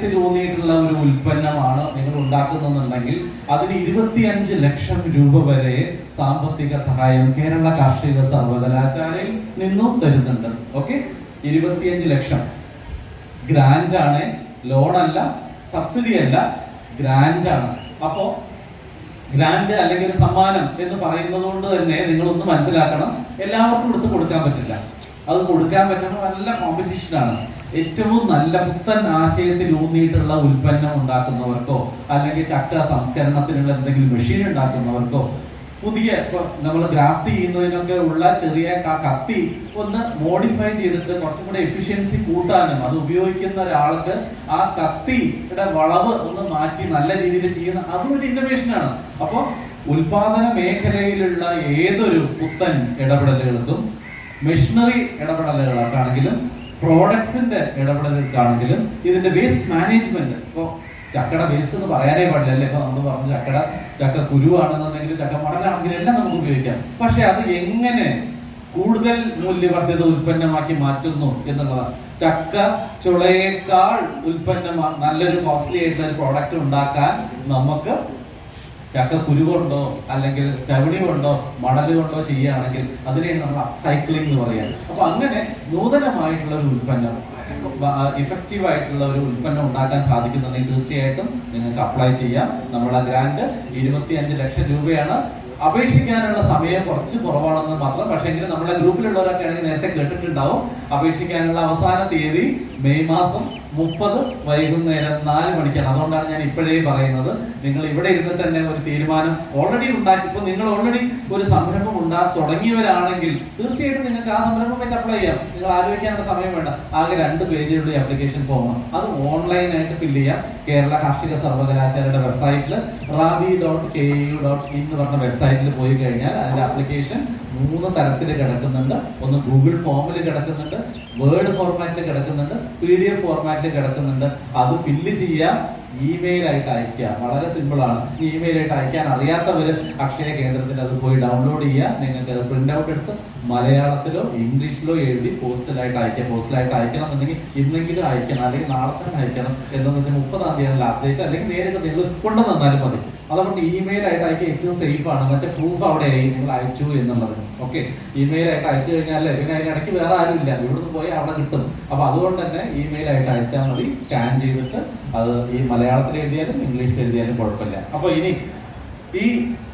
ആശയത്തിൽ ഊന്നിയിട്ടുള്ള ഒരു ഉൽപ്പന്നമാണ് നിങ്ങൾ ഉണ്ടാക്കുന്നുണ്ടെങ്കിൽ അതിന് ഇരുപത്തിയഞ്ച് ലക്ഷം രൂപ വരെ സാമ്പത്തിക സഹായം കേരള കാർഷിക സർവകലാശാലയിൽ നിന്നും തരുന്നുണ്ട്. ഓക്കെ ഇരുപത്തിയഞ്ച് ലക്ഷം. ഗ്രാൻഡ് ആണ്. ലോൺ അല്ല. സബ്സിഡി അല്ല. ഗ്രാൻഡ് ആണ്. അപ്പോ ഗ്രാൻഡ് അല്ലെങ്കിൽ സമ്മാനം എന്ന് പറയുന്നത് കൊണ്ട് തന്നെ നിങ്ങളൊന്ന് മനസ്സിലാക്കണം. എല്ലാവർക്കും എടുത്ത് കൊടുക്കാൻ പറ്റില്ല. അത് കൊടുക്കാൻ പറ്റുന്ന നല്ല കോമ്പറ്റീഷനാണ് ഏറ്റവും നല്ല പുത്തൻ ആശയത്തിൽ ഊന്നിയിട്ടുള്ള ഉൽപ്പന്നം ഉണ്ടാക്കുന്നവർക്കോ അല്ലെങ്കിൽ ചക്ക സംസ്കരണത്തിനുള്ള എന്തെങ്കിലും മെഷീൻ ഉണ്ടാക്കുന്നവർക്കോ പുതിയ നമ്മൾ ഗ്രാഫ്റ്റ് ചെയ്യുന്നതിനൊക്കെ ഉള്ള ചെറിയ കത്തി ഒന്ന് മോഡിഫൈ ചെയ്തിട്ട് കുറച്ചും കൂടെ എഫിഷ്യൻസി കൂട്ടാനും അത് ഉപയോഗിക്കുന്ന ഒരാൾക്ക് ആ കത്തിയുടെ വളവ് ഒന്ന് മാറ്റി നല്ല രീതിയിൽ ചെയ്യുന്ന അതും ഒരു ഇന്നോവേഷൻ ആണ്. അപ്പോൾ ഉൽപാദന മേഖലയിലുള്ള ഏതൊരു പുത്തൻ ഇടപെടലുകൾക്കും മെഷീനറി ഇടപെടലുകൾക്കാണെങ്കിലും പ്രോഡക്ട്സിന്റെ ഇടപെടലുകൾക്കാണെങ്കിലും ഇതിന്റെ വേസ്റ്റ് മാനേജ്മെന്റ് ഇപ്പോൾ ചക്കട വേസ്റ്റ് എന്ന് പറയാനേ പാടില്ല അല്ലേ? ഇപ്പൊ നമ്മൾ പറഞ്ഞു ചക്കട ചക്ക കുരുവാണെന്നുണ്ടെങ്കിൽ ചക്ക മടലാണെങ്കിലും എല്ലാം നമുക്ക് ഉപയോഗിക്കാം. പക്ഷെ അത് എങ്ങനെ കൂടുതൽ മൂല്യവർദ്ധിത ഉൽപ്പന്നമാക്കി മാറ്റുന്നു എന്നുള്ളതാണ്. ചക്ക ചുളയേക്കാൾ ഉൽപ്പന്നമാ നല്ലൊരു കോസ്റ്റ്ലി ആയിട്ടുള്ള ഒരു പ്രോഡക്റ്റ് ഉണ്ടാക്കാൻ നമുക്ക് ചക്ക കുരു കൊണ്ടോ അല്ലെങ്കിൽ ചവിടി കൊണ്ടോ മടൽ കൊണ്ടോ ചെയ്യുകയാണെങ്കിൽ അതിനെ നമ്മൾ അപ്സൈക്ലിംഗ് എന്ന് പറയാം അപ്പൊ അങ്ങനെ നൂതനമായിട്ടുള്ള ഒരു ഉൽപ്പന്നം ഇഫക്റ്റീവ് ആയിട്ടുള്ള ഒരു ഉൽപ്പന്നം ഉണ്ടാക്കാൻ സാധിക്കുന്നുണ്ടെങ്കിൽ തീർച്ചയായിട്ടും നിങ്ങൾക്ക് അപ്ലൈ ചെയ്യാം. നമ്മുടെ ഗ്രാൻഡ് ഇരുപത്തി അഞ്ച് ലക്ഷം രൂപയാണ്. അപേക്ഷിക്കാനുള്ള സമയം കുറച്ച് കുറവാണെന്ന് മാത്രം പക്ഷേ എങ്കിലും നമ്മുടെ ഗ്രൂപ്പിലുള്ളവരൊക്കെ ആണെങ്കിൽ നേരത്തെ കേട്ടിട്ടുണ്ടാവും. അപേക്ഷിക്കാനുള്ള അവസാന തീയതി മെയ് മാസം മുപ്പത് വൈകുന്നേരം നാല് മണിക്കാണ്. അതുകൊണ്ടാണ് ഞാൻ ഇപ്പോഴേ പറയുന്നത്. നിങ്ങൾ ഇവിടെ ഇരുന്നിട്ട് തന്നെ ഒരു തീരുമാനം ഓൾറെഡി ഉണ്ടാക്കി. ഇപ്പൊ നിങ്ങൾ ഓൾറെഡി ഒരു സംരംഭം ഉണ്ടാ തുടങ്ങിയവരാണെങ്കിൽ തീർച്ചയായിട്ടും നിങ്ങൾക്ക് ആ സംരംഭം വെച്ച് അപ്ലൈ ചെയ്യാം. നിങ്ങൾ ആലോചിക്കാനുള്ള സമയം വേണ്ട. ആകെ രണ്ട് പേജിലുള്ള അപ്ലിക്കേഷൻ ഫോം അത് ഓൺലൈനായിട്ട് ഫില്ല് ചെയ്യാം. കേരള കാർഷിക സർവകലാശാലയുടെ വെബ്സൈറ്റിൽ Rabi dot K U dot in എന്ന് പറഞ്ഞ വെബ്സൈറ്റിൽ പോയി കഴിഞ്ഞാൽ അതിന്റെ ആപ്ലിക്കേഷൻ മൂന്ന് തരത്തിൽ കിടക്കുന്നുണ്ട്. ഒന്ന് ഗൂഗിൾ ഫോമിൽ കിടക്കുന്നുണ്ട് വേർഡ് ഫോർമാറ്റിൽ കിടക്കുന്നുണ്ട് പി ഡി എഫ് ഫോർമാറ്റിൽ കിടക്കുന്നുണ്ട്. അത് ഫില്ല് ചെയ്യാം. ഇമെയിൽ ആയിട്ട് അയക്കുക വളരെ സിമ്പിൾ ആണ്. ഇമെയിൽ ആയിട്ട് അയക്കാൻ അറിയാത്തവർ അക്ഷയ കേന്ദ്രത്തിൽ അത് പോയി ഡൗൺലോഡ് ചെയ്യുക നിങ്ങൾക്ക് പ്രിന്റ് ഔട്ട് എടുത്ത് മലയാളത്തിലോ ഇംഗ്ലീഷിലോ എഴുതി പോസ്റ്റലായിട്ട് അയക്കാം. പോസ്റ്റലായിട്ട് അയക്കണം എന്നുണ്ടെങ്കിൽ ഇന്നെങ്കിലും അയക്കണം അല്ലെങ്കിൽ നാളെ തന്നെ അയക്കണം എന്താണെന്ന് വെച്ചാൽ മുപ്പതാം തീയതിയാണ് ലാസ്റ്റ് ഡേറ്റ് അല്ലെങ്കിൽ നേരിട്ട് നിങ്ങൾ കൊണ്ടു തന്നാലും മതി. അതുകൊണ്ട് ഇമെയിൽ ആയിട്ട് അയക്കുക ഏറ്റവും സേഫ് ആണ്. വെച്ചാൽ പ്രൂഫ് അവിടെ ആയി നിങ്ങൾ അയച്ചു എന്നുള്ളത്. ഓക്കെ ഇമെയിൽ ആയിട്ട് അയച്ചു കഴിഞ്ഞാൽ പിന്നെ അതിനിടയ്ക്ക് വേറെ ആരും ഇല്ല. ഇവിടുന്ന് പോയി അവിടെ കിട്ടും. അപ്പൊ അതുകൊണ്ട് തന്നെ ഇമെയിൽ ആയിട്ട് അയച്ചാൽ മതി. സ്കാൻ ചെയ്തിട്ട് അത് ഈ മലയാളത്തിൽ എഴുതിയാലും ഇംഗ്ലീഷിൽ എഴുതിയാലും കുഴപ്പമില്ല. അപ്പൊ ഇനി ഈ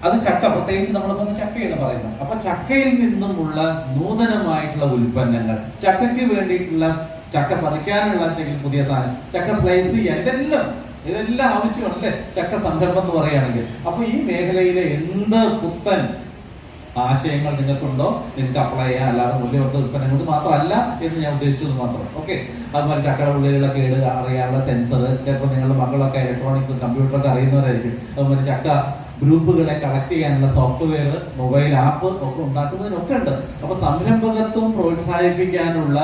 അത് ചക്ക പ്രത്യേകിച്ച് നമ്മളിപ്പോ ചക്കയാണ് പറയുന്നത്. അപ്പൊ ചക്കയിൽ നിന്നുമുള്ള നൂതനമായിട്ടുള്ള ഉൽപ്പന്നങ്ങൾ ചക്കയ്ക്ക് വേണ്ടിയിട്ടുള്ള ചക്ക പറിക്കാനുള്ള എന്തെങ്കിലും പുതിയ സാധനം ചക്ക സ്ലൈസ് ചെയ്യാൻ ഇതെല്ലാം ഇതെല്ലാം ആവശ്യമാണ് അല്ലേ ചക്ക സംരംഭം എന്ന് പറയുകയാണെങ്കിൽ. അപ്പൊ ഈ മേഖലയിലെ എന്ത് പുത്തൻ ആശയങ്ങൾ നിങ്ങൾക്കുണ്ടോ? നിങ്ങൾക്ക് അപ്ലൈ ചെയ്യാം അല്ലാതെ മൂല്യവർദ്ധ ഉൽപ്പന്നങ്ങൾ മാത്രമല്ല എന്ന് ഞാൻ ഉദ്ദേശിച്ചത് മാത്രം. ഓക്കെ അതുപോലെ ചക്കയുടെ ഉള്ളിലുള്ള കേട് അറിയാനുള്ള സെൻസർ ചിലപ്പോൾ നിങ്ങളുടെ മക്കളൊക്കെ ഇലക്ട്രോണിക്സ് കമ്പ്യൂട്ടറൊക്കെ അറിയുന്നവരായിരിക്കും. അതുപോലെ ചക്ക ഗ്രൂപ്പുകളെ കണക്ട് ചെയ്യാനുള്ള സോഫ്റ്റ്വെയർ മൊബൈൽ ആപ്പ് ഒക്കെ ഉണ്ടാക്കുന്നതിനൊക്കെ ഉണ്ട് അപ്പൊ സംരംഭകത്വം പ്രോത്സാഹിപ്പിക്കാനുള്ള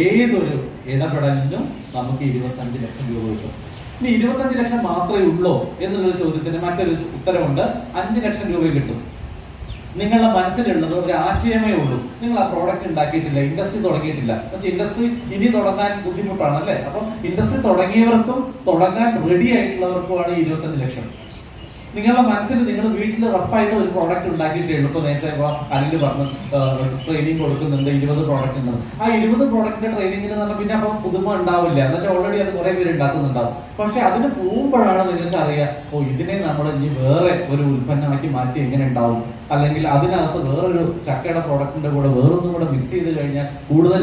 ഏതൊരു ഇടപെടലിനും നമുക്ക് ഇരുപത്തഞ്ച് ലക്ഷം രൂപ കിട്ടും. ഇനി ഇരുപത്തഞ്ച് ലക്ഷം മാത്രമേ ഉള്ളൂ എന്നുള്ളൊരു ചോദ്യത്തിന് മറ്റൊരു ഉത്തരവുണ്ട് അഞ്ച് ലക്ഷം രൂപ കിട്ടും. നിങ്ങളുടെ മനസ്സിലുള്ളത് ഒരു ആശയമേ ഉള്ളൂ. നിങ്ങൾ ആ പ്രോഡക്റ്റ് ഉണ്ടാക്കിയിട്ടില്ല ഇൻഡസ്ട്രി തുടങ്ങിയിട്ടില്ല. പക്ഷേ ഇൻഡസ്ട്രി ഇനി തുടങ്ങാൻ ബുദ്ധിമുട്ടാണ് അല്ലേ അപ്പം ഇൻഡസ്ട്രി തുടങ്ങിയവർക്കും തുടങ്ങാൻ റെഡി ആയിട്ടുള്ളവർക്കുമാണ് ഇരുപത്തഞ്ച് ലക്ഷം. നിങ്ങളുടെ മനസ്സിൽ നിങ്ങൾ വീട്ടിൽ റഫായിട്ട് ഒരു പ്രോഡക്റ്റ് ഉണ്ടാക്കിയിട്ടേ ഉള്ളൂ ഇപ്പൊ നേരത്തെ അനിൽ പറഞ്ഞു ട്രെയിനിങ് കൊടുക്കുന്നുണ്ട് ഇരുപത് പ്രോഡക്റ്റ് ഉണ്ട്. ആ ഇരുപത് പ്രോഡക്റ്റിന്റെ ട്രെയിനിങ്ങിന് പറഞ്ഞാൽ പിന്നെ അപ്പോൾ പുതുമ ഉണ്ടാവില്ല. എന്ന് വെച്ചാൽ ഓൾറെഡി അത് കുറേ പേര് ഉണ്ടാക്കുന്നുണ്ടാവും. പക്ഷെ അതിന് പോകുമ്പോഴാണ് നിങ്ങൾക്ക് അറിയാം ഓ ഇതിനെ നമ്മൾ ഇനി വേറെ ഒരു ഉൽപ്പന്നമാക്കി മാറ്റി എങ്ങനെ ഉണ്ടാവും? അല്ലെങ്കിൽ അതിനകത്ത് വേറൊരു ചക്കയുടെ പ്രോഡക്റ്റിന്റെ കൂടെ വേറൊന്നും കൂടെ മിക്സ് ചെയ്ത് കഴിഞ്ഞാൽ കൂടുതൽ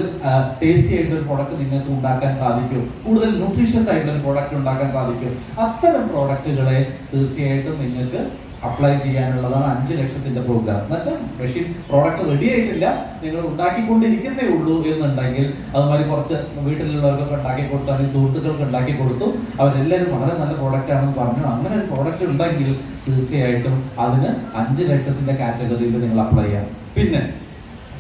ടേസ്റ്റി ആയിട്ട് ഒരു പ്രോഡക്റ്റ് നിങ്ങൾക്ക് ഉണ്ടാക്കാൻ സാധിക്കും? കൂടുതൽ ന്യൂട്രീഷ്യസ് ആയിട്ട് ഒരു പ്രോഡക്റ്റ് ഉണ്ടാക്കാൻ സാധിക്കും? അത്തരം പ്രോഡക്റ്റുകളെ തീർച്ചയായിട്ടും നിങ്ങൾക്ക് അപ്ലൈ ചെയ്യാനുള്ളതാണ് അഞ്ച് ലക്ഷത്തിന്റെ പ്രോഗ്രാം എന്ന് വെച്ചാൽ മെഷീൻ പ്രോഡക്റ്റ് റെഡി ആയിട്ടില്ല. നിങ്ങൾ ഉണ്ടാക്കിക്കൊണ്ടിരിക്കുന്നേ ഉള്ളൂ എന്നുണ്ടെങ്കിൽ അതുമാതിരി കുറച്ച് വീട്ടിലുള്ളവർക്കൊക്കെ ഉണ്ടാക്കി കൊടുത്തു അല്ലെങ്കിൽ സുഹൃത്തുക്കൾക്ക് ഉണ്ടാക്കി കൊടുത്തു. അവരെല്ലാവരും വളരെ നല്ല പ്രോഡക്റ്റ് ആണെന്ന് പറഞ്ഞു. അങ്ങനെ ഒരു പ്രോഡക്റ്റ് ഉണ്ടെങ്കിൽ തീർച്ചയായിട്ടും അതിന് അഞ്ച് ലക്ഷത്തിന്റെ കാറ്റഗറിയിൽ നിങ്ങൾ അപ്ലൈ ചെയ്യാം. പിന്നെ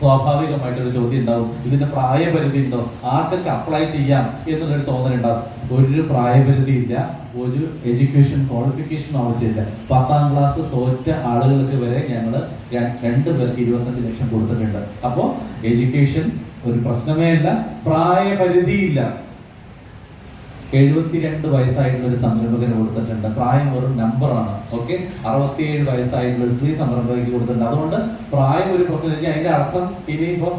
സ്വാഭാവികമായിട്ടൊരു ചോദ്യം ഉണ്ടാവും ഇതിന് പ്രായപരിധി ഉണ്ടോ ആർക്കൊക്കെ അപ്ലൈ ചെയ്യാം എന്നുള്ളൊരു തോന്നലുണ്ടാവും. ഒരു പ്രായപരിധി ഇല്ല ഒരു എഡ്യൂക്കേഷൻ ക്വാളിഫിക്കേഷൻ ആവശ്യമില്ല പത്താം ക്ലാസ് തോറ്റ ആളുകൾക്ക് വരെ ഞങ്ങൾ രണ്ട് പേർക്ക് ഇരുപത്തഞ്ച് ലക്ഷം കൊടുത്തിട്ടുണ്ട്. അപ്പോൾ എഡ്യൂക്കേഷൻ ഒരു പ്രശ്നമേ അല്ല പ്രായപരിധിയില്ല. എഴുപത്തിരണ്ട് വയസ്സായിട്ടുള്ള ഒരു സംരംഭകന് കൊടുത്തിട്ടുണ്ട്. പ്രായം ഒരു നമ്പറാണ്. ഓക്കെ? അറുപത്തിയേഴ് വയസ്സായിട്ടുള്ള ഒരു സ്ത്രീ സംരംഭകയ്ക്ക് കൊടുത്തിട്ടുണ്ട്. അതുകൊണ്ട് പ്രായം ഒരു പ്രശ്നം അതിന്റെ അർത്ഥം ഇനിയിപ്പോ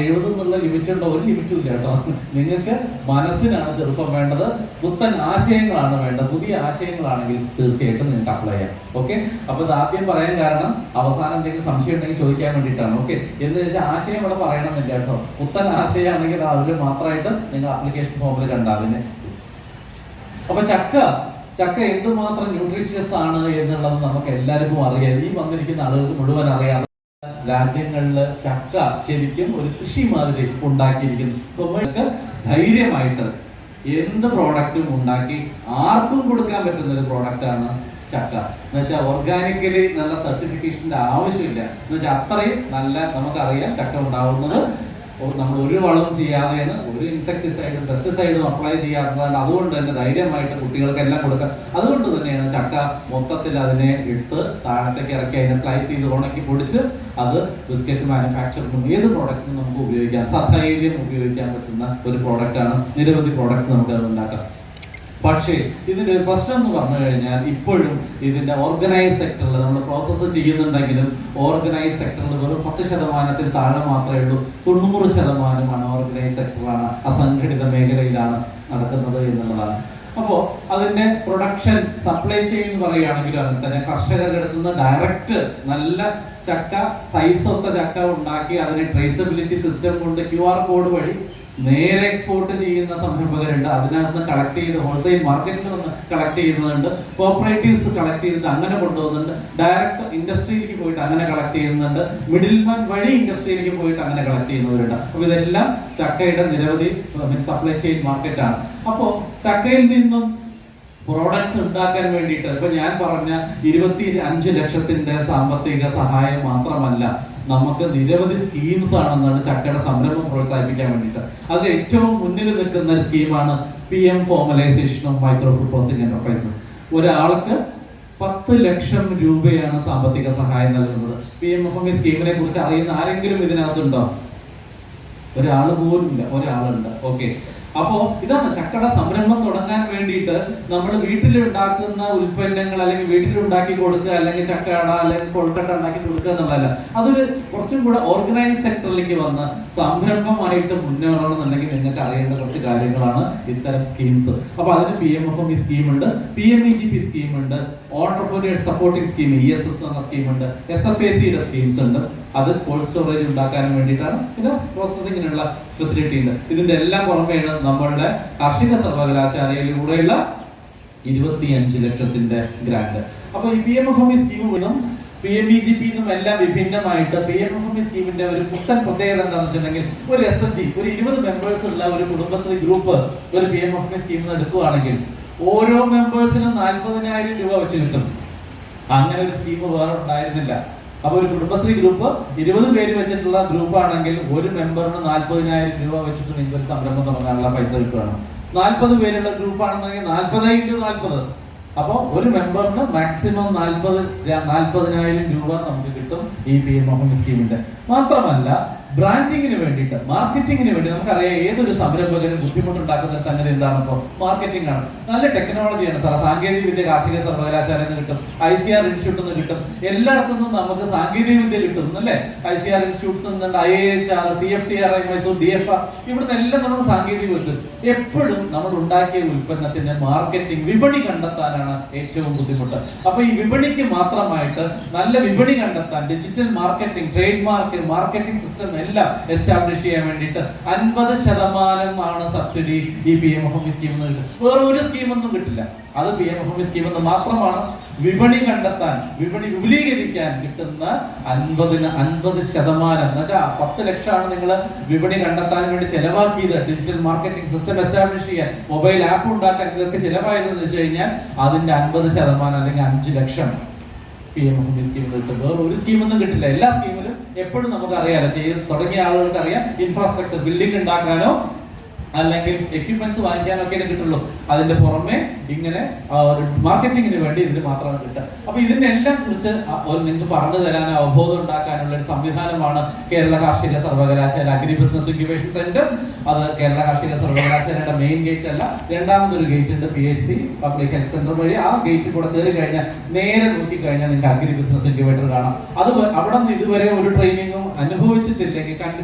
എഴുപത് എന്നുള്ള ലിമിറ്റ് ഉണ്ടോ ഒരു ലിമിറ്റും ഇല്ല കേട്ടോ. നിങ്ങൾക്ക് മനസ്സിനാണ് ചെറുപ്പം വേണ്ടത്. പുത്തൻ ആശയങ്ങളാണ് വേണ്ടത്. പുതിയ ആശയങ്ങളാണെങ്കിൽ തീർച്ചയായിട്ടും നിങ്ങൾക്ക് അപ്ലൈ ചെയ്യാം. ഓക്കെ? അപ്പൊ ഇത് ആദ്യം പറയാൻ കാരണം അവസാനം എന്തെങ്കിലും സംശയം ഉണ്ടെങ്കിൽ ചോദിക്കാൻ വേണ്ടിയിട്ടാണ്. ഓക്കെ? എന്ന് വെച്ചാൽ ആശയം ഇവിടെ പറയണമെന്നില്ല കേട്ടോ. പുത്തൻ ആശയമാണെങ്കിൽ അതിൽ മാത്രമായിട്ട് നിങ്ങൾ അപ്ലിക്കേഷൻ ഫോമിൽ കണ്ടാൽ നെക്സ്റ്റ് അപ്പൊ ചക്ക ചക്ക എന്തുമാത്രം ന്യൂട്രീഷ്യസ് ആണ് എന്നുള്ളത് നമുക്ക് എല്ലാവർക്കും അറിയാം. ഈ വന്നിരിക്കുന്ന ആളുകൾക്ക് മുഴുവൻ അറിയാം. രാജ്യങ്ങളിൽ ചക്ക ശരിക്കും ഒരു കൃഷി മാതിരി ഉണ്ടാക്കിയിരിക്കുന്നു. ഇപ്പൊ നമ്മൾക്ക് ധൈര്യമായിട്ട് എന്ത് പ്രോഡക്റ്റും ഉണ്ടാക്കി ആർക്കും കൊടുക്കാൻ പറ്റുന്ന ഒരു പ്രോഡക്റ്റാണ് ചക്ക. എന്ന് വെച്ചാൽ ഓർഗാനിക്കലി നല്ല സർട്ടിഫിക്കേഷന്റെ ആവശ്യമില്ല. എന്ന് വെച്ചാൽ അത്രയും നല്ല നമുക്കറിയാം ചക്ക ഉണ്ടാവുന്നത്. നമ്മൾ ഒരു വളവും ചെയ്യാതെയാണ് ഒരു ഇൻസെക്ടിസൈഡും പെസ്റ്റിസൈഡും അപ്ലൈ ചെയ്യാത്തതാണ്. അതുകൊണ്ട് തന്നെ ധൈര്യമായിട്ട് കുട്ടികൾക്ക് എല്ലാം കൊടുക്കുക അതുകൊണ്ട് തന്നെയാണ് ചക്ക മൊത്തത്തിൽ അതിനെ ഇട്ട് താഴത്തേക്ക് ഇറക്കി അതിനെ സ്ലൈസ് ചെയ്ത് ഉണക്കി പൊടിച്ച് അത് ബിസ്ക്കറ്റ് മാനുഫാക്ചറിനും ഏത് പ്രോഡക്റ്റിനും നമുക്ക് ഉപയോഗിക്കാം. സധൈര്യം ഉപയോഗിക്കാൻ പറ്റുന്ന ഒരു പ്രോഡക്റ്റാണ് നിരവധി പ്രോഡക്ട്സ് നമുക്ക് ഉണ്ടാക്കാം. പക്ഷേ ഇതിന്റെ പ്രശ്നം എന്ന് പറഞ്ഞു കഴിഞ്ഞാൽ ഇപ്പോഴും ഇതിന്റെ ഓർഗനൈസ് സെക്ടറിൽ നമ്മൾ പ്രോസസ്സ് ചെയ്യുന്നുണ്ടെങ്കിലും ഓർഗനൈസ് സെക്ടറിൽ വെറും പത്ത് ശതമാനത്തിൽ താഴെ മാത്രമേ ഉള്ളൂ. തൊണ്ണൂറ് ശതമാനം അൺഓർഗനൈസ് സെക്ടറാണ് അസംഘടിത മേഖലയിലാണ് നടക്കുന്നത് എന്നുള്ളതാണ്. അപ്പോൾ അതിന്റെ പ്രൊഡക്ഷൻ സപ്ലൈ ചെയിൻ എന്ന് പറയുകയാണെങ്കിലും അങ്ങനെ തന്നെ കർഷകരുടെ അടുത്ത് നിന്ന് ഡയറക്റ്റ് നല്ല ചക്ക സൈസ് ഒത്ത ചക്ക ഉണ്ടാക്കി അതിനെ ട്രേസബിലിറ്റി സിസ്റ്റം കൊണ്ട് ക്യു ആർ കോഡ് വഴി നേരെ എക്സ്പോർട്ട് ചെയ്യുന്ന സംരംഭകരുണ്ട്. അതിനകത്ത് കളക്ട് ചെയ്ത് ഹോൾസെയിൽ മാർക്കറ്റിൽ നിന്ന് കളക്ട് ചെയ്യുന്നുണ്ട്. കോപ്പറേറ്റീവ്സ് കളക്ട് ചെയ്തിട്ട് അങ്ങനെ കൊണ്ടുപോകുന്നുണ്ട് ഡയറക്റ്റ് ഇൻഡസ്ട്രിയിലേക്ക് പോയിട്ട് അങ്ങനെ കളക്ട് ചെയ്യുന്നുണ്ട്. മിഡിൽമാൻ വഴി ഇൻഡസ്ട്രിയിലേക്ക് പോയിട്ട് അങ്ങനെ കളക്ട് ചെയ്യുന്നവരുണ്ട്. അപ്പോൾ ഇതെല്ലാം ചക്കയുടെ നിരവധി സപ്ലൈ ചെയിൻ മാർക്കറ്റാണ് അപ്പോൾ ചക്കയിൽ നിന്നും പ്രോഡക്ട്സ് ഉണ്ടാക്കാൻ വേണ്ടിയിട്ട് ഇപ്പൊ ഞാൻ പറഞ്ഞ ഇരുപത്തി അഞ്ച് ലക്ഷത്തിന്റെ സാമ്പത്തിക സഹായം മാത്രമല്ല നമുക്ക് നിരവധി സ്കീംസ് ആണെന്നാണ് ചക്കയുടെ സംരംഭം പ്രോത്സാഹിപ്പിക്കാൻ വേണ്ടിയിട്ട്. അതിൽ ഏറ്റവും മുന്നിൽ നിൽക്കുന്ന ഒരു സ്കീമാണ് P M formalisation of micro food processing enterprises ഒരാൾക്ക് പത്ത് ലക്ഷം രൂപയാണ് സാമ്പത്തിക സഹായം നൽകുന്നത്. പി എം എഫ് എം ഈ സ്കീമിനെ കുറിച്ച് അറിയുന്ന ആരെങ്കിലും ഇതിനകത്തുണ്ടോ? ഒരാൾ പോലും ഇല്ല ഒരാളുണ്ട്. ഓക്കെ അപ്പോ ഇതാണ് ചക്കട സംരംഭം തുടങ്ങാൻ വേണ്ടിയിട്ട് നമ്മൾ വീട്ടിലുണ്ടാക്കുന്ന ഉൽപ്പന്നങ്ങൾ അല്ലെങ്കിൽ വീട്ടിലുണ്ടാക്കി കൊടുക്കുക അല്ലെങ്കിൽ ചക്കട അല്ലെങ്കിൽ കൊഴുക്കട്ട ഉണ്ടാക്കി കൊടുക്കുക എന്നുള്ളതല്ല. അതൊരു കുറച്ചും കൂടെ ഓർഗനൈസ് സെക്ടറിലേക്ക് വന്ന് സംരംഭമായിട്ട് മുന്നേറണമെന്നുണ്ടെങ്കിൽ നിങ്ങൾക്ക് അറിയേണ്ട കുറച്ച് കാര്യങ്ങളാണ് ഇത്തരം സ്കീംസ് അപ്പൊ അതിന് P M F M E scheme ഉണ്ട്. P M E G P scheme ഉണ്ട് entrepreneur supporting scheme E S S എന്ന സ്കീം ഉണ്ട് എസ് എഫ് എ സിയുടെ സ്കീംസ് ഉണ്ട്. അത് കോൾഡ് സ്റ്റോറേജ് ഉണ്ടാക്കാനും വേണ്ടിയിട്ടാണ്. പിന്നെ പ്രോസസ്സിങ്ങിനുള്ള ഫെസിലിറ്റി ഉണ്ട്. ഇതിന്റെ എല്ലാം പുറമെയാണ് നമ്മളുടെ കാർഷിക സർവകലാശാലയിലൂടെയുള്ള ഇരുപത്തിയഞ്ച് ലക്ഷത്തിന്റെ ഗ്രാന്റ് അപ്പൊ ഈ P M F M E scheme നിന്നും P M B G P നിന്നും എല്ലാം വിഭിന്നമായിട്ട് P M F M E സ്കീമിന്റെ ഒരു പുത്തൻ പ്രത്യേകത എന്താണെന്ന് വെച്ചിട്ടുണ്ടെങ്കിൽ ഒരു എസ് എസ് ജി ഒരു ഇരുപത് മെമ്പേഴ്സ് ഉള്ള ഒരു കുടുംബശ്രീ ഗ്രൂപ്പ് ഒരു P M F M E സ്കീമിൽ എടുക്കുകയാണെങ്കിൽ ഓരോ മെമ്പേഴ്സിനും നാൽപ്പതിനായിരം രൂപ വെച്ച് കിട്ടും. അങ്ങനെ ഒരു സ്കീം വേറെ ഉണ്ടായിരുന്നില്ല. അപ്പൊ ഒരു കുടുംബശ്രീ ഗ്രൂപ്പ് ഇരുപത് പേര് വെച്ചിട്ടുള്ള ഗ്രൂപ്പ് ആണെങ്കിൽ ഒരു മെമ്പറിന് നാൽപ്പതിനായിരം രൂപ വെച്ചിട്ട് നിങ്ങൾക്ക് ഒരു സംരംഭം തുടങ്ങാനുള്ള പൈസ കിട്ടുകയാണ് നാൽപ്പത് പേരുള്ള ഗ്രൂപ്പ് ആണെന്നുണ്ടെങ്കിൽ നാൽപ്പത് അപ്പോൾ ഒരു മെമ്പറിന് മാക്സിമം നാൽപ്പത് നാൽപ്പതിനായിരം രൂപ നമുക്ക് കിട്ടും ഈ പി എം എഫ് സ്കീമിന്റെ മാത്രമല്ല ബ്രാൻഡിങ്ങിന് വേണ്ടിയിട്ട് മാർക്കറ്റിങ്ങിന് വേണ്ടി നമുക്കറിയാം ഏതൊരു സംരംഭകനും ബുദ്ധിമുട്ടുണ്ടാക്കുന്ന ഒരു സംഗതി എന്താണ് മാർക്കറ്റിംഗ് ആണ്. നല്ല ടെക്നോളജിയാണ് സാർ സാങ്കേതിക വിദ്യ കാർഷിക സർവകലാശാലയിൽ നിന്ന് കിട്ടും. ഐ സി ആർ ഇൻസ്റ്റിറ്റ്യൂട്ടിൽ നിന്ന് കിട്ടും. എല്ലായിടത്തു നിന്നും നമുക്ക് സാങ്കേതിക വിദ്യ കിട്ടും അല്ലേ? ഐ സി ആർ ഇൻസ്റ്റിറ്റ്യൂട്ട്സ് ഉണ്ട് I H R C F T R I Mysore D F R ഇവിടുന്ന് എല്ലാം നമ്മൾ സാങ്കേതിക വിദ്യ എപ്പോഴും നമ്മൾ ഉണ്ടാക്കിയ ഉൽപ്പന്നത്തിന്റെ മാർക്കറ്റിംഗ് വിപണി കണ്ടെത്താനാണ് ഏറ്റവും ബുദ്ധിമുട്ട്. അപ്പൊ ഈ വിപണിക്ക് മാത്രമായിട്ട് നല്ല വിപണി കണ്ടെത്താൻ digital marketing trade mark marketing system എല്ലാം എസ്റ്റാബ്ലിഷ് ചെയ്യാൻ വേണ്ടിയിട്ട് അൻപത് ശതമാനം ആണ് സബ്സിഡി ഈ പി എം എഫ് എം സ്കീമിൽ നിന്ന് കിട്ടും വേറെ ഒരു സ്കീമൊന്നും കിട്ടില്ല. അത് പി എം എഫ് എം സ്കീമിൽ നിന്ന് മാത്രമാണ് വിപണി കണ്ടെത്താൻ വിപണി വിപുലീകരിക്കാൻ കിട്ടുന്ന അൻപതിന് അൻപത് ശതമാനം. എന്ന് വെച്ചാൽ പത്ത് ലക്ഷമാണ് നിങ്ങൾ വിപണി കണ്ടെത്താൻ വേണ്ടി ചെലവാക്കിയത്. ഡിജിറ്റൽ മാർക്കറ്റിംഗ് സിസ്റ്റം എസ്റ്റാബ്ലിഷ് ചെയ്യാൻ മൊബൈൽ ആപ്പ് ഉണ്ടാക്കാൻ ഇതൊക്കെ ചെലവായതെന്ന് വെച്ച് കഴിഞ്ഞാൽ അതിന്റെ അൻപത് ശതമാനം അല്ലെങ്കിൽ അഞ്ച് ലക്ഷം. പി എം എഫ് കിട്ടും. വേറെ ഒരു സ്കീമൊന്നും കിട്ടില്ല. എല്ലാ സ്കീമിലും എപ്പോഴും നമുക്ക് അറിയാലോ ചെയ്ത് തുടങ്ങിയ ആളുകൾക്ക് അറിയാം ഇൻഫ്രാസ്ട്രക്ചർ ബിൽഡിംഗ് ഉണ്ടാക്കാനോ അല്ലെങ്കിൽ എക്യുപ്മെന്റ്സ് വാങ്ങിക്കാനൊക്കെ കിട്ടുള്ളൂ അതിന്റെ പുറമെ ഇങ്ങനെ മാർക്കറ്റിങ്ങിന് വേണ്ടി ഇതിന് മാത്രമാണ് കിട്ടുക. അപ്പൊ ഇതിന്റെ എല്ലാം കുറിച്ച് നിങ്ങൾക്ക് പറഞ്ഞു തരാനോ അവബോധം ഉണ്ടാക്കാനുള്ള ഒരു സംവിധാനമാണ് കേരള കാർഷിക സർവകലാശാല അഗ്രി ബിസിനസ് ഇൻക്യുബേഷൻ സെന്റർ അത് കേരള കാർഷിക സർവകലാശാലയുടെ മെയിൻ ഗേറ്റ് അല്ല രണ്ടാമതൊരു ഗേറ്റ് ഉണ്ട് P H C public health centre വഴി. ആ ഗേറ്റ് കൂടെ കയറി കഴിഞ്ഞാൽ നേരെ നോക്കി കഴിഞ്ഞാൽ നിങ്ങൾക്ക് അഗ്രി ബിസിനസ് ഇൻക്യുബേറ്റർ കാണാം. അത് അവിടെ നിന്ന് ഇതുവരെ ഒരു ട്രെയിനിങ്ങും അനുഭവിച്ചിട്ടില്ലെങ്കിൽ കണ്ട്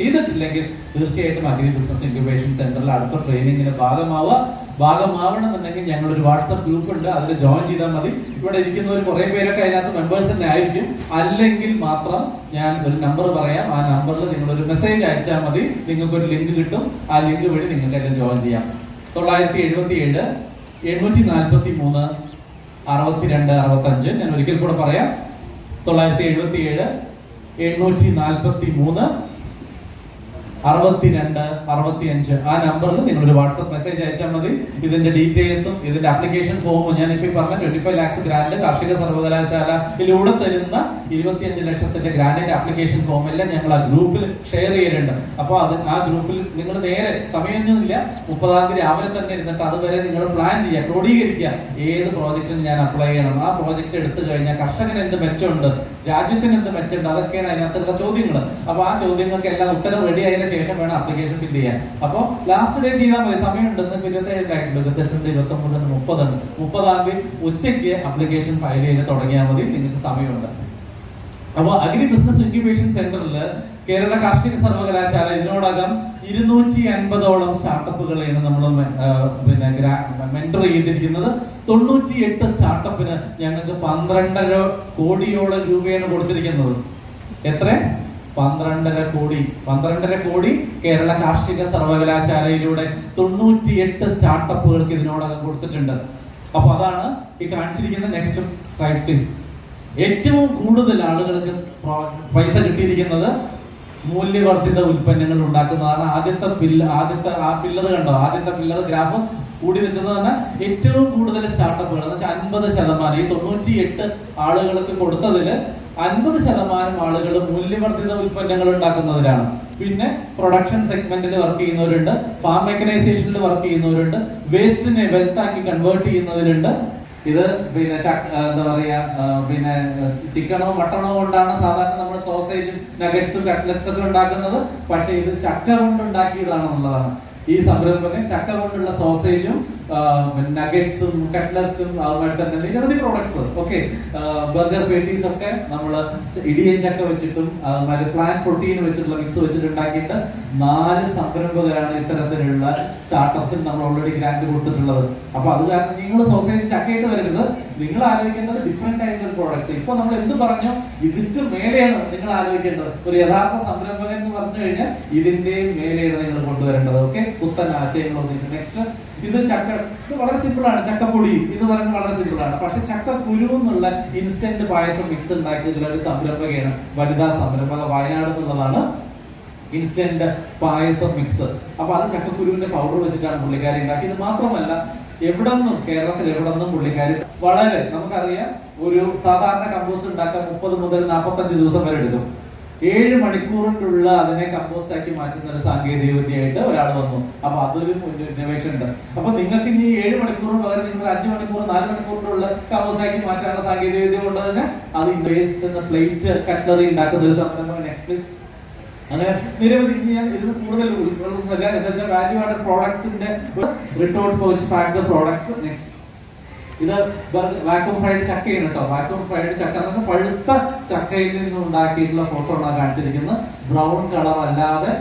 ചെയ്തിട്ടില്ലെങ്കിൽ തീർച്ചയായിട്ടും അഗ്രി ബിസിനസ് ഇൻക്യുബേഷൻ സെന്ററിൽ അടുത്ത ട്രെയിനിങ്ങിന്റെ ഭാഗമാവുക. ഭാഗമാവണമെന്നുണ്ടെങ്കിൽ ഞങ്ങൾ ഒരു വാട്സ്ആപ്പ് ഗ്രൂപ്പ് ഉണ്ട്. അതിൽ ജോയിൻ ചെയ്താൽ മതി. ഇവിടെ ഇരിക്കുന്നവർ കുറെ പേരൊക്കെ അതിനകത്ത് മെമ്പേഴ്സ് തന്നെ ആയിരിക്കും. അല്ലെങ്കിൽ മാത്രം ഞാൻ ഒരു നമ്പർ പറയാം. ആ നമ്പറിൽ നിങ്ങളൊരു മെസ്സേജ് അയച്ചാൽ മതി. നിങ്ങൾക്ക് ഒരു ലിങ്ക് കിട്ടും. ആ ലിങ്ക് വഴി നിങ്ങൾക്ക് അതിൽ ജോയിൻ ചെയ്യാം. തൊള്ളായിരത്തി എഴുപത്തി ഏഴ് എണ്ണൂറ്റി നാൽപ്പത്തി മൂന്ന് അറുപത്തിരണ്ട് അറുപത്തഞ്ച്. ഞാൻ ഒരിക്കൽ കൂടെ പറയാം. തൊള്ളായിരത്തി എഴുപത്തി ഏഴ് എണ്ണൂറ്റി നാൽപ്പത്തി മൂന്ന് അറുപത്തിരണ്ട് അറുപത്തി അഞ്ച് ആ നമ്പറിൽ നിങ്ങൾ ഒരു വാട്സ്ആപ്പ് മെസ്സേജ് അയച്ചാൽ മതി. ഇതിന്റെ ഡീറ്റെയിൽസും ഇതിന്റെ അപ്ലിക്കേഷൻ ഫോമും ഞാൻ ഇപ്പോൾ പറഞ്ഞ ട്വന്റി ഫൈവ് ലാക്സ് ഗ്രാന്റ് കാർഷിക സർവകലാശാലയിലൂടെ തരുന്ന ഇരുപത്തിയഞ്ച് ലക്ഷത്തിന്റെ ഗ്രാന്റിന്റെ അപ്ലിക്കേഷൻ ഫോം എല്ലാം ഞങ്ങൾ ആ ഗ്രൂപ്പിൽ ഷെയർ ചെയ്യലുണ്ട്. അപ്പോൾ അത് ആ ഗ്രൂപ്പിൽ നിങ്ങൾ നേരെ സമയമൊന്നുമില്ല. മുപ്പതാം തീയതി രാവിലെ തന്നെ ഇരുന്നിട്ട് അതുവരെ നിങ്ങൾ പ്ലാൻ ചെയ്യുക ക്രോഡീകരിക്കുക. ഏത് പ്രോജക്റ്റിന് ഞാൻ അപ്ലൈ ചെയ്യണം? ആ പ്രോജക്റ്റ് എടുത്തു കഴിഞ്ഞാൽ കർഷകന് എന്ത് മെച്ചമുണ്ട്? രാജ്യത്തിന് എന്ത് മെച്ചമുണ്ട്? അതൊക്കെയാണ് അതിനകത്തുള്ള ചോദ്യങ്ങൾ അപ്പൊ ആ ചോദ്യങ്ങൾക്ക് എല്ലാം ഉത്തരം റെഡി ആയതിനു ശേഷം വേണം അപ്ലിക്കേഷൻ ഫില്ല് ചെയ്യാൻ. അപ്പോൾ ലാസ്റ്റ് ഡേ ചെയ്താൽ മതി. സമയം ഉണ്ടെന്ന് ഇരുപത്തേഴിലായിട്ടുണ്ട് ഇരുപത്തെട്ടുണ്ട് ഇരുപത്തി ഒമ്പതുണ്ട് മുപ്പതുണ്ട്. മുപ്പതാം തീയതി ഉച്ചയ്ക്ക് അപ്ലിക്കേഷൻ ഫയൽ ചെയ്ത് തുടങ്ങിയാൽ മതി. നിങ്ങൾക്ക് സമയമുണ്ട്. അപ്പോൾ അഗ്രി ബിസിനസ് ഇൻക്യുബേഷൻ സെന്ററിൽ കേരള കാർഷിക സർവകലാശാല ഇതിനോടകം ഇരുന്നൂറ്റി അൻപതോളം സ്റ്റാർട്ടപ്പുകളെയാണ് നമ്മൾ പിന്നെ മെന്റർ ചെയ്തിരിക്കുന്നത്. തൊണ്ണൂറ്റി എട്ട് സ്റ്റാർട്ടപ്പിന് ഞങ്ങൾക്ക് പന്ത്രണ്ടര കോടിയോളം രൂപയാണ് കൊടുത്തിരിക്കുന്നത്. എത്ര? പന്ത്രണ്ടര കോടി. പന്ത്രണ്ടര കോടി കേരള കാർഷിക സർവകലാശാലയിലൂടെ തൊണ്ണൂറ്റിയെട്ട് സ്റ്റാർട്ടപ്പുകൾക്ക് ഇതിനോടകം കൊടുത്തിട്ടുണ്ട്. അപ്പൊ അതാണ് ഈ കാണിച്ചിരിക്കുന്ന നെക്സ്റ്റ് പ്ലീസ് ഏറ്റവും കൂടുതൽ ആളുകൾക്ക് പൈസ കിട്ടിയിരിക്കുന്നത് മൂല്യവർദ്ധിത ഉൽപ്പന്നങ്ങൾ ഉണ്ടാക്കുന്നതാണ് ആദ്യത്തെ പില്ല ആദ്യത്തെ ആ പില്ലർ കണ്ടോ? ആദ്യത്തെ പില്ലർ ഗ്രാഫ് കൂടി നിൽക്കുന്നത് തന്നെ ഏറ്റവും കൂടുതൽ സ്റ്റാർട്ടപ്പുകൾ എന്ന് വെച്ചാൽ അൻപത് ശതമാനം. ഈ തൊണ്ണൂറ്റി എട്ട് ആളുകൾക്ക് കൊടുത്തതിൽ അൻപത് ശതമാനം ആളുകൾ മൂല്യവർദ്ധിത ഉൽപ്പന്നങ്ങൾ ഉണ്ടാക്കുന്നതിലാണ് പിന്നെ പ്രൊഡക്ഷൻ സെഗ്മെന്റിൽ വർക്ക് ചെയ്യുന്നവരുണ്ട് ഫാം മെക്കനൈസേഷനിൽ വർക്ക് ചെയ്യുന്നവരുണ്ട് വേസ്റ്റിനെ വെൽത്താക്കി കൺവേർട്ട് ചെയ്യുന്നതിലുണ്ട് ഇത് പിന്നെ എന്താ പറയാ പിന്നെ ചിക്കനോ മട്ടണോ കൊണ്ടാണ് സാധാരണ നമ്മൾ സോസേജും നഗറ്റ്സും കട്ട്ലറ്റ്സ് ഒക്കെ ഉണ്ടാക്കുന്നത്. പക്ഷെ ഇത് ചക്ക കൊണ്ട് ഉണ്ടാക്കിയതാണെന്നുള്ളതാണ് ഈ സംരംഭകൻ ചക്ക കൊണ്ടുള്ള സോസേജും നഗറ്റ്സും കട്ട്ലറ്റ്സും അതുമായി തന്നെ നിരവധി പ്രോഡക്ട്സ് ഓക്കെ ബർഗർ പേറ്റീസ് ഒക്കെ നമ്മൾ ഇടിയൻ ചക്ക വെച്ചിട്ടും അതുമാതിരി പ്ലാൻ പ്രോട്ടീൻ വെച്ചിട്ടുള്ള മിക്സ് വെച്ചിട്ട് ഉണ്ടാക്കിയിട്ട് നാല് സംരംഭകരാണ് ഇത്തരത്തിലുള്ള സ്റ്റാർട്ടപ്സിന് നമ്മൾ ഓൾറെഡി ഗ്രാൻഡ് കൊടുത്തിട്ടുള്ളത്. അപ്പൊ അത് കാരണം നിങ്ങൾ സോസേജ് ചക്കയിട്ട് വരരുത്. നിങ്ങൾ ആലോചിക്കേണ്ടത് ഡിഫറെന്റ് ആയിട്ടുള്ള പ്രോഡക്ട്സ് ഇപ്പൊ നമ്മൾ എന്ത് പറഞ്ഞു? ഇതിക്ക് മേലെയാണ് നിങ്ങൾ ആലോചിക്കേണ്ടത്. ഒരു യഥാർത്ഥ സംരംഭകൻ എന്ന് പറഞ്ഞു കഴിഞ്ഞാൽ ഇതിന്റെ മേലെയാണ് നിങ്ങൾ കൊണ്ടുവരേണ്ടത്. ഓക്കെ പുത്തൻ ആശയങ്ങളൊന്നും നെക്സ്റ്റ് ഇത് ചക്ക ഇത് വളരെ സിമ്പിൾ ആണ് ചക്കപ്പൊടി. എന്ന് പറയുന്നത് വളരെ സിമ്പിൾ ആണ് പക്ഷെ ചക്ക കുരു എന്നുള്ള ഇൻസ്റ്റന്റ് പായസം മിക്സ് ഉണ്ടാക്കിയിട്ടുള്ള ഒരു സംരംഭകയാണ് വനിതാ സംരംഭക വയനാട് എന്നുള്ളതാണ് ഇൻസ്റ്റന്റ് പായസം മിക്സ് അപ്പൊ അത് ചക്കക്കുരുവിന്റെ പൗഡർ വെച്ചിട്ടാണ് പുള്ളിക്കാരി ഉണ്ടാക്കിയത്. മാത്രമല്ല എവിടെ നിന്നും കേരളത്തിൽ എവിടെ നിന്നും പുള്ളിക്കാരി വളരെ നമുക്കറിയാം ഒരു സാധാരണ കമ്പോസ്റ്റ് ഉണ്ടാക്കാൻ മുപ്പത് മുതൽ നാൽപ്പത്തഞ്ച് ദിവസം വരെ എടുക്കും. ഏഴ് മണിക്കൂറിനുള്ള അതിനെ കമ്പോസ്റ്റ് ആക്കി മാറ്റുന്ന ഒരു സാങ്കേതിക വിദ്യയായിട്ട് ഒരാൾ വന്നു. അപ്പൊ അതൊരു ഇന്നോവേഷൻ ഉണ്ട്. അപ്പൊ നിങ്ങൾക്ക് ഇനി ഏഴ് മണിക്കൂറിന് പകരം നിങ്ങൾ അഞ്ച് മണിക്കൂർ നാല് മണിക്കൂറിനുള്ള കമ്പോസ്റ്റ് ആക്കി മാറ്റാനുള്ള സാങ്കേതിക വിദ്യ കൊണ്ട് തന്നെ അത് വേസ്റ്റ് എന്ന പ്ലേറ്റ് കട്ട്ലറി ഉണ്ടാക്കുന്ന ഒരു സംരംഭം അങ്ങനെ നിരവധി ഞാൻ ഇതിന് കൂടുതൽ ഉൾക്കൊള്ളുന്നില്ല. എന്താ വെച്ചാൽ value add പ്രോഡക്ട്സിന്റെ retort pouch packed products next ഇത് വാക്വം ഫ്രൈഡ് ചക്കയാണ് കേട്ടോ വാക്വം ഫ്രൈഡ് ചക്ക എന്ന് പറഞ്ഞാൽ പഴുത്ത ചക്കയിൽ നിന്ന് ഉണ്ടാക്കിയിട്ടുള്ള ഫോട്ടോ ആണ് കാണിച്ചിരിക്കുന്നത്. ബ്രൗൺ കളർ അല്ലാതെ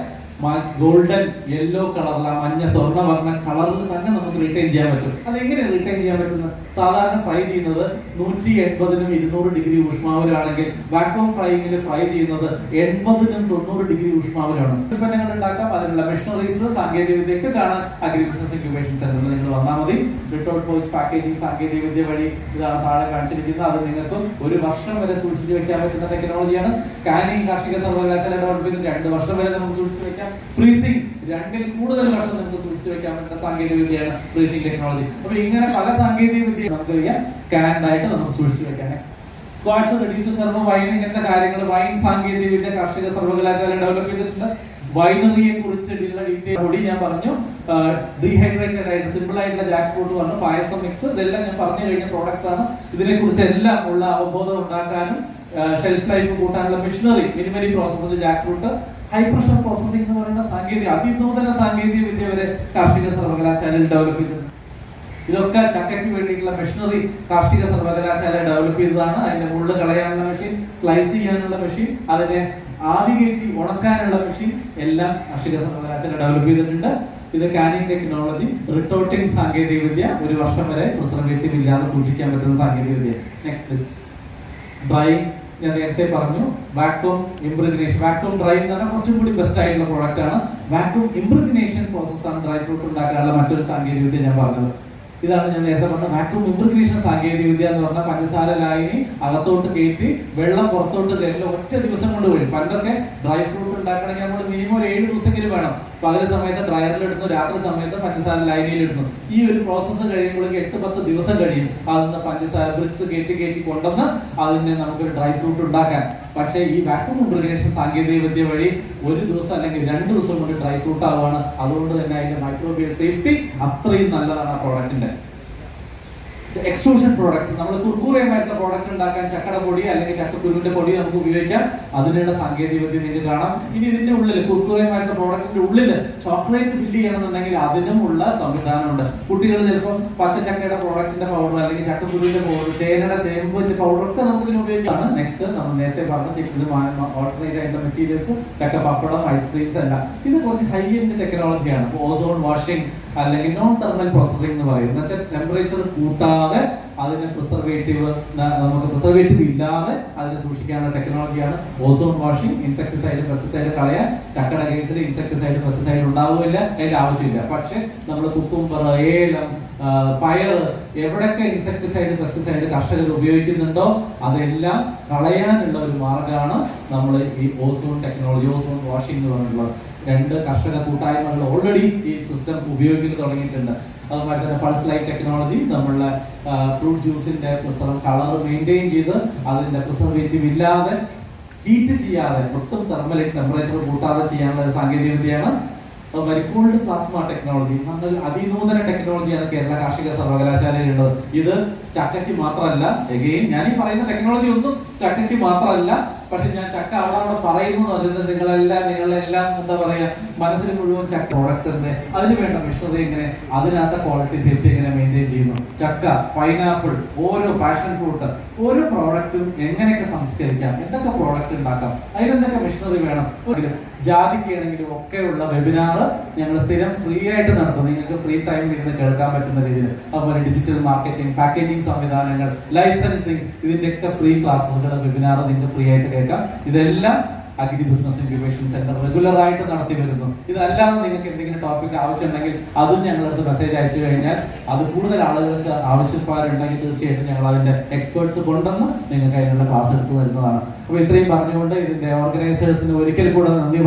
ഗോൾഡൻ യെല്ലോ കളറില മഞ്ഞ സ്വർണവർണ കളറിൽ തന്നെ നമുക്ക് റിട്ടേൺ ചെയ്യാൻ പറ്റും. അത് എങ്ങനെ റിട്ടേൺ ചെയ്യാൻ പറ്റുന്നത് സാധാരണ ഫ്രൈ ചെയ്യുന്നത് നൂറ്റി എൺപതിനും ഇരുന്നൂറ് ഡിഗ്രി ഊഷ്മാവിലാണെങ്കിൽ വാക്വം ഫ്രൈയിങ്ങിൽ ഫ്രൈ ചെയ്യുന്നത് എൺപതിനും തൊണ്ണൂറ് ഡിഗ്രി ഊഷ്മാവിലാണ്. ഉൽപ്പന്നങ്ങൾ ഉണ്ടാക്കാം അതിനുള്ള മെഷീനറീസ് സാങ്കേതിക വിദ്യയൊക്കെ കാണാൻ അഗ്രി ബിസിനസ് ഇൻക്യുബേഷൻ സെന്ററിൽ നിങ്ങൾ വന്നാൽ മതി. റിട്ടോർട്ട് പോച്ച് പാക്കേജിംഗ് സാങ്കേതിക വിദ്യ വഴി ഇതാണ് താഴെ കാണിച്ചിരിക്കുന്നത്. അത് നിങ്ങൾക്ക് ഒരു വർഷം വരെ സൂക്ഷിച്ചു വെക്കാൻ പറ്റുന്ന ടെക്നോളജിയാണ് കാനിങ് കാർഷിക സർവകലാശാല ഡെവലപ്പ് ചെയ്ത് രണ്ട് വർഷം വരെ നമുക്ക് സൂക്ഷിച്ചു വെക്കാം. ഫ്രീസിംഗ് രണ്ടിൽ കൂടുതൽ വർഷം നമുക്ക് സൂക്ഷിച്ചു വെക്കാൻ പറ്റുന്ന സാങ്കേതിക വിദ്യയാണ് ഫ്രീസിംഗ് ടെക്നോളജി. അപ്പൊ ഇങ്ങനെ പല സാങ്കേതിക വിദ്യ നമുക്ക് കഴിയാം കാൻഡായിട്ട് നമുക്ക് സൂക്ഷിച്ചു വെക്കാൻ. Squash ready to serve wine ഇങ്ങനത്തെ കാര്യങ്ങൾ വൈൻ സാങ്കേതിക വിദ്യ കാർഷിക സർവകലാശാല ഡെവലപ്പ് ചെയ്തിട്ടുണ്ട്. വൈനറിയെ കുറിച്ച് ഡീറ്റെയിൽ കൂടി ഞാൻ പറഞ്ഞു. ഡീഹൈഡ്രേറ്റഡ് ആയിട്ട് സിമ്പിൾ ആയിട്ടുള്ള ജാക്ക് ഫ്രൂട്ട് പറഞ്ഞു പായസം മിക്സ് ഇതെല്ലാം ഞാൻ പറഞ്ഞു കഴിഞ്ഞ പ്രോഡക്ട്സ് ആണ്. ഇതിനെ കുറിച്ച് എല്ലാം ഉള്ള അവബോധം ഉണ്ടാക്കാനും ഷെൽഫ് ലൈഫ് കൂട്ടാനുള്ള machinery minimally processed jackfruit high pressure processing എന്ന് പറയുന്ന സാങ്കേതിക അതിനൂതന സാങ്കേതിക വിദ്യ വരെ കാർഷിക സർവകലാശാലയിൽ ഡെവലപ്പ് ചെയ്തിട്ടുണ്ട്. ഇതൊക്കെ ചക്കയ്ക്ക് വേണ്ടിയിട്ടുള്ള മെഷീനറി കാർഷിക സർവകലാശാല ഡെവലപ്പ് ചെയ്തതാണ്. അതിന്റെ മുള്ള് കളയാനുള്ള മെഷീൻ സ്ലൈസ് ചെയ്യാനുള്ള മെഷീൻ അതിനെ ആവികേറ്റി ഉണക്കാനുള്ള മെഷീൻ എല്ലാം കാർഷിക സർവകലാശാല ഡെവലപ്പ് ചെയ്തിട്ടുണ്ട്. ഇത് കാനിങ് ടെക്നോളജി റിട്ടോട്ടിംഗ് സാങ്കേതിക വിദ്യ ഒരു വർഷം വരെ പ്രിസർവേറ്റീവ് ഇല്ലാതെ സൂക്ഷിക്കാൻ പറ്റുന്ന സാങ്കേതിക വിദ്യ. നെക്സ്റ്റ് പ്ലീസ് ഡ്രൈ ഞാൻ നേരത്തെ പറഞ്ഞു വാക്വം ഇംപ്രിഗ്നേഷൻ വാക്വം ഡ്രൈ എന്ന് പറഞ്ഞാൽ കുറച്ചും കൂടി ബെസ്റ്റ് ആയിട്ടുള്ള പ്രോഡക്റ്റ് ആണ്. വാക്വം ഇംപ്രിഗ്നേഷൻ പ്രോസസ്സ് ആണ് ഡ്രൈ ഫ്രൂട്ട് ഉണ്ടാക്കാനുള്ള മറ്റൊരു സാങ്കേതിക വിദ്യ ഞാൻ പറഞ്ഞത്. ഇതാണ് ഞാൻ നേരത്തെ പറഞ്ഞ വാക്വം ഇംപ്രിഗ്നേഷൻ സാങ്കേതിക വിദ്യ എന്ന് പറഞ്ഞാൽ പഞ്ചസാര ലായനി അകത്തോട്ട് കയറ്റി വെള്ളം പുറത്തോട്ട് കയറ്റി ഒറ്റ ദിവസം കൊണ്ട് വരും പണ്ടൊക്കെ ഡ്രൈ ഫ്രൂട്ട് ഉണ്ടാക്കണമെങ്കിൽ നമ്മൾ മിനിമം ഒരു ഏഴ് ദിവസമെങ്കിലും വേണം. പകൽ സമയത്ത് ഡ്രയറിൽ ഇടുന്നു രാത്രി സമയത്ത് പഞ്ചസാര ലൈനിൽ ഇടുന്നു. ഈ ഒരു പ്രോസസ്സ് കഴിയുമ്പോഴേക്ക് എട്ട് പത്ത് ദിവസം കഴിയും. അതിന് പഞ്ചസാര ബ്രിക്സ് കയറ്റി കയറ്റി കൊണ്ടുവന്ന് അതിനെ നമുക്കൊരു ഡ്രൈ ഫ്രൂട്ട് ഉണ്ടാക്കാൻ. പക്ഷേ ഈ വാക്യൂം ഇംപ്രിഗേഷൻ സാങ്കേതിക വിദ്യ വഴി ഒരു ദിവസം അല്ലെങ്കിൽ രണ്ട് ദിവസം കൊണ്ട് ഡ്രൈ ഫ്രൂട്ട് ആവുകയാണ്. അതുകൊണ്ട് തന്നെ അതിന്റെ മൈക്രോബിയൽ സേഫ്റ്റി അത്രയും നല്ലതാണ് ആ പ്രോഡക്റ്റിന്റെ എക്സ്ട്രൂഷൻ പ്രോഡക്ട്സ് നമ്മൾ കുർക്കൂറയുമായിട്ട് പ്രോഡക്റ്റ് ഉണ്ടാക്കാൻ ചക്കട പൊടി അല്ലെങ്കിൽ ചക്കക്കുരുവിന്റെ പൊടി നമുക്ക് ഉപയോഗിക്കാം. അതിനുള്ള സാങ്കേതിക വിദ്യ നിങ്ങൾക്ക് കാണാം. ഇനി ഇതിന്റെ ഉള്ളിൽ കുർക്കൂറയുമായിട്ട് പ്രോഡക്റ്റിന്റെ ഉള്ളിൽ ചോക്ലേറ്റ് ഫില്ല് ചെയ്യണമെന്നുണ്ടെങ്കിൽ അതിനുമുള്ള സംവിധാനമുണ്ട്. കുട്ടികൾ ചിലപ്പോൾ പച്ച ചക്കയുടെ പ്രോഡക്റ്റിന്റെ പൗഡർ അല്ലെങ്കിൽ ചക്കക്കുരുവിന്റെ പൗഡർ ചേനയുടെ ചേമ്പിന്റെ പൗഡർ ഒക്കെ നമുക്ക് ഇതിന് ഉപയോഗിക്കാം നെക്സ്റ്റ് നമ്മൾ നേരത്തെ പറഞ്ഞ ഇത് ഓൾട്ടർനേറ്റ് ആയിട്ടുള്ള മെറ്റീരിയൽസ് ചക്ക പപ്പടം ഐസ്ക്രീംസ് എല്ലാം. ഇത് കുറച്ച് ഹൈ എൻഡ് ടെക്നോളജിയാണ് ഓസോൺ വാഷിംഗ് അല്ലെങ്കിൽ നോൺ തെർമൽ പ്രോസസ്സിംഗ് എന്ന് പറയും എന്ന് വെച്ചാൽ ടെമ്പറേച്ചർ കൂട്ടാതെ അതിന് പ്രിസർവേറ്റീവ് നമുക്ക് പ്രിസർവേറ്റീവ് ഇല്ലാതെ അതിനെ സൂക്ഷിക്കാനുള്ള ടെക്നോളജിയാണ് ഓസോൺ വാഷിംഗ് ഇൻസെക്ടിസൈഡ് പെസ്റ്റിസൈഡ് കളയാൻ ചക്കട കേസിൽ ഇൻസെക്ടിസൈഡ് പെസ്റ്റിസൈഡ് ഉണ്ടാവുകയില്ല. അതിന്റെ ആവശ്യമില്ല. പക്ഷെ നമ്മൾ കുക്കുംബർ ഏലം പയർ എവിടെയൊക്കെ ഇൻസെക്ടിസൈഡ് പെസ്റ്റിസൈഡ് കർഷകർ ഉപയോഗിക്കുന്നുണ്ടോ അതെല്ലാം കളയാനുള്ള ഒരു മാർഗമാണ് നമ്മൾ ഈ ഓസോൺ ടെക്നോളജി ഓസോൺ വാഷിംഗ് എന്ന് പറഞ്ഞിട്ടുള്ളത് രണ്ട് കർഷക കൂട്ടായ്മകൾ ഓൾറെഡി ഈ സിസ്റ്റം ഉപയോഗിക്കുന്നു തുടങ്ങിയിട്ടുണ്ട്. അതുപോലെ തന്നെ പൾസ് ലൈറ്റ് ടെക്നോളജി നമ്മളുടെ ഫ്രൂട്ട് ജ്യൂസിന്റെ പ്രിസർവ് കളർ മെയിന്റെയിൻ ചെയ്ത് അതിന്റെ പ്രിസർവേറ്റീവ് ഇല്ലാതെ ഹീറ്റ് ചെയ്യാതെ ഒട്ടും തെർമൽ ടെമ്പറേച്ചർ കൂട്ടാതെ ചെയ്യാനുള്ള ഒരു സാങ്കേതിക വിദ്യയാണ് വരിക്കോൾഡ് പ്ലാസ്മ ടെക്നോളജി നമ്മൾ അതിനൂതന ടെക്നോളജിയാണ് കേരള കാർഷിക സർവകലാശാലയിലുള്ളത് ഇത് ചക്കയ്ക്ക് മാത്രമല്ല എഗെയിൻ ഞാൻ ഈ പറയുന്ന ടെക്നോളജി ഒന്നും ചക്കയ്ക്ക് മാത്രമല്ല പക്ഷെ ഞാൻ ചക്ക അവിടെ പറയുന്നു അതിന് നിങ്ങളെല്ലാം നിങ്ങളെല്ലാം എന്താ പറയാ മനസ്സിൽ മുഴുവൻ ചക്ക പ്രോഡക്ട്സ് എന്ത് അതിന് വേണ്ട മിഷണറി എങ്ങനെ അതിനകത്ത് ക്വാളിറ്റി സേഫ്റ്റി എങ്ങനെ മെയിന്റെയിൻ ചെയ്യുന്നു. ചക്ക പൈനാപ്പിൾ ഓരോ പാഷൻ ഫ്രൂട്ട് ഓരോ പ്രോഡക്റ്റും എങ്ങനെയൊക്കെ സംസ്കരിക്കാം എന്തൊക്കെ പ്രോഡക്റ്റ് ഉണ്ടാക്കാം അതിനെന്തൊക്കെ മിഷണറി വേണം ജാതിക്കാണെങ്കിലും ഒക്കെയുള്ള വെബിനാർ ഞങ്ങൾ സ്ഥിരം ഫ്രീ ആയിട്ട് നടത്തും. നിങ്ങൾക്ക് ഫ്രീ ടൈം ഇരുന്ന് കേൾക്കാൻ പറ്റുന്ന രീതിയിൽ. അതുപോലെ ഡിജിറ്റൽ മാർക്കറ്റിംഗ് പാക്കേജിംഗ് സംവിധാനങ്ങൾ ലൈസൻസിങ് ഇതിന്റെയൊക്കെ ഫ്രീ ക്ലാസ്സുകൾ വെബിനാർ നിങ്ങൾക്ക് ഫ്രീ ആയിട്ട് കേൾക്കാം. ഇതെല്ലാം agri business incubation centre regular ആയിട്ട് നടത്തി വരുന്നു. ഇതല്ലാതെ നിങ്ങൾക്ക് എന്തെങ്കിലും ടോപ്പിക് ആവശ്യമുണ്ടെങ്കിൽ അതും ഞങ്ങളടുത്ത് മെസ്സേജ് അയച്ചു കഴിഞ്ഞാൽ അത് കൂടുതൽ ആളുകൾക്ക് ആവശ്യക്കാരുണ്ടെങ്കിൽ തീർച്ചയായിട്ടും ഞങ്ങൾ അതിന്റെ എക്സ്പേർട്സ് കൊണ്ടുവന്ന് നിങ്ങൾക്ക് അതിനുള്ള ക്ലാസ് എടുത്തു വരുന്നതാണ് അപ്പോൾ ഇത്രയും പറഞ്ഞുകൊണ്ട് ഇതിന്റെ ഓർഗനൈസേഴ്സിന് ഒരിക്കൽ കൂടെ നന്ദി